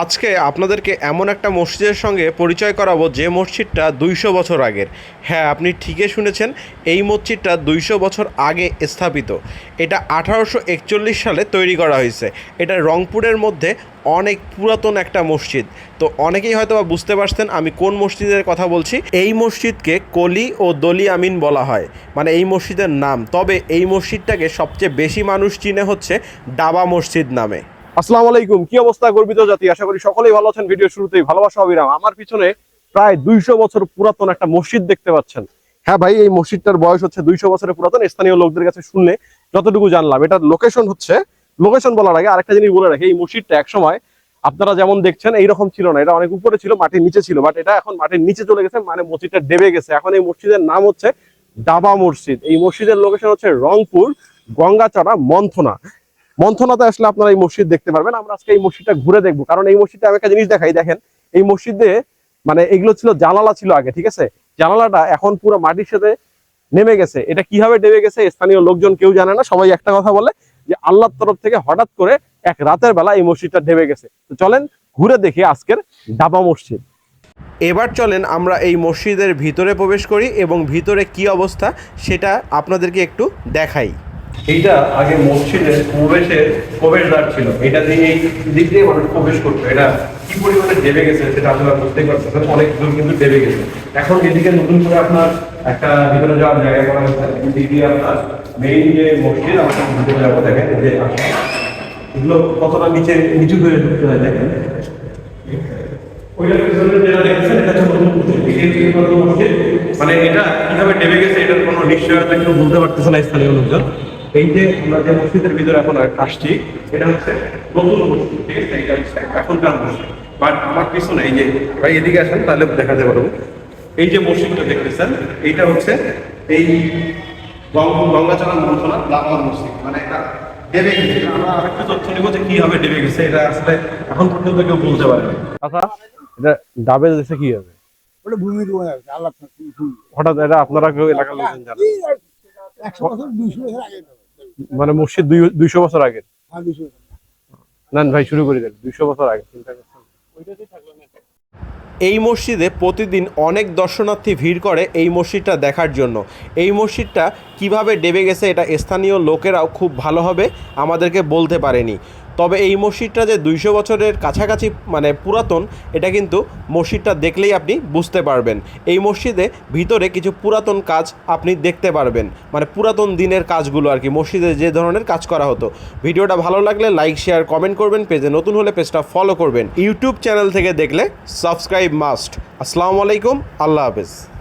আজকে আপনাদেরকে এমন একটা মসজিদের সঙ্গে পরিচয় করাবো যে মসজিদটা দুইশো বছর আগের। হ্যাঁ আপনি ঠিকই শুনেছেন, এই মসজিদটা দুইশো বছর আগে স্থাপিত। এটা আঠারোশো একচল্লিশ সালে তৈরি করা হয়েছে। এটা রংপুরের মধ্যে অনেক পুরাতন একটা মসজিদ। তো অনেকেই হয়তো বা বুঝতে পারছেন আমি কোন মসজিদের কথা বলছি। এই মসজিদকে কলি ও দলি আমিন বলা হয়। মানে এই মসজিদের নাম। তবে এই মসজিদটাকে সবচেয়ে বেশি মানুষ চিনে হচ্ছে ডাবা মসজিদ নামে। আসসালামু আলাইকুম। কি অবস্থা গর্বিত জাতি? আশা করি সকলেই ভালো আছেন। ভিডিও শুরুতেই ভালোবাসা, অবিরাম। আমার পিছনে প্রায় দুইশো বছর পুরাতন একটা মসজিদ দেখতে পাচ্ছেন। হ্যাঁ ভাই, এই মসজিদটার বয়স হচ্ছে দুইশো বছরের পুরাতন। স্থানীয় লোকদের কাছে শুনলে যতটুকু জানলাম। এটার লোকেশন হচ্ছে লোকেশন বলার আগে আরেকটা জিনিস বলে রাখি, এই মসজিদটা একসময় আপনারা যেমন দেখছেন, এইরকম ছিল না। এটা অনেক উপরে ছিল, মাটির নিচে ছিল বাট এটা এখন মাটির নিচে চলে গেছে মানে মসজিদটা ডেবে গেছে। এখন এই মসজিদের নাম হচ্ছে ডাবা মসজিদ। এই মসজিদের লোকেশন হচ্ছে রংপুর গঙ্গাচড়া মন্থনা। মন্থনাতে আসলে আপনারা এই মসজিদ দেখতে পারবেন। আমরা আজকে এই মসজিদটা ঘুরে দেখব। কারণ এই মসজিদটা আমি একটা জিনিস দেখাই, দেখেন। এই মসজিদে মানে এগুলো ছিল জানালা ছিল আগে, ঠিক আছে? জানালাটা এখন পুরো মাটির সাথে নেমে গেছে। এটা কীভাবে নেমে গেছে, স্থানীয় লোকজন কেউ জানে না, সবাই একটা কথা বলে যে আল্লাহর তরফ থেকে হঠাৎ করে এক রাতের বেলা এই মসজিদটা ঢেবে গেছে। তো চলেন ঘুরে দেখি আজকের ডাবা মসজিদ। এবার চলেন আমরা এই মসজিদের ভিতরে প্রবেশ করি এবং ভিতরে কি অবস্থা সেটা আপনাদেরকে একটু দেখাই। এইটা আগে মসজিদের প্রবেশের প্রবেশদ্বার ছিল। এটা দিয়ে এই দিক দিয়ে মানুষ প্রবেশ করতো। এটা কি পরিমাণে দেবে গেছে সেটা আপনারা বুঝতেই পারছেন অনেক দূর কিন্তু দেবে গেছে। এখন এদিকে নতুন করে আপনার একটা ভিতরে যাওয়ার জায়গা করা হয়েছে। এদিক দিয়ে আপনার মেইন যে মসজিদ, আমরা ভিতরে যাব, দেখেন যে এগুলো কতটা নিচে, নিচু হয়ে ঢুকতে হয়, দেখেন। মানে এটা কীভাবে ডেবে গেছে, এটার কোনো নিশ্চয়তা কেউ বলতে পারতেছে না স্থানীয় লোকজন। এই যে আমরা যে মসজিদের ভিতরে এখন আসছি এটা হচ্ছে নতুন মসজিদ ঠিক আছে? এটা হচ্ছে এখনকার মসজিদ। বাট আমার পিছনে এই যে ভাই এদিকে আসেন তাহলে দেখাতে পারব। এই যে মসজিদটা দেখতেছেন এইটা হচ্ছে এই গঙ্গ- গঙ্গাচরণ মন্থনা লামার মসজিদ। মানে এটা ডেবে গেছে। আমরা আরেকটা তথ্য নিব যে কীভাবে ডেবে গেছে। এটা আসলে এখন পর্যন্ত কেউ বলতে পারে না আচ্ছা এটা ডাবে দিছে কি হবে? ওটা ভূমি রোপণ আল্লাহ হঠাৎ এটা আপনারা কেউ এলাকার লোকজন জানেন? একশো বছর দুইশো বছর আগে মানে মসজিদ দুই দুইশো বছর আগে। আর না ভাই শুরু করে দেন। দুইশো বছর আগে। চিন্তা করছেন এই মসজিদে প্রতিদিন অনেক দর্শনার্থী ভিড় করে এই মসজিদটা দেখার জন্য। এই মসজিদটা কীভাবে ডেবে গেছে এটা স্থানীয় লোকেরাও খুব ভালোভাবে আমাদেরকে বলতে পারেনি। তবে এই মসজিদটা যে দুইশো বছরের কাছাকাছি মানে পুরাতন, এটা কিন্তু মসজিদটা দেখলেই আপনি বুঝতে পারবেন। এই মসজিদে ভিতরে কিছু পুরাতন কাজ আপনি দেখতে পারবেন। মানে পুরাতন দিনের কাজগুলো আর কি, মসজিদে যে ধরনের কাজ করা হতো। ভিডিওটা ভালো লাগলে লাইক, শেয়ার, কমেন্ট করবেন, পেজে নতুন হলে পেজটা ফলো করবেন। ইউটিউব চ্যানেল থেকে দেখলে সাবস্ক্রাইব মাস্ট। আসসালামু আলাইকুম, আল্লাহ হাফেজ।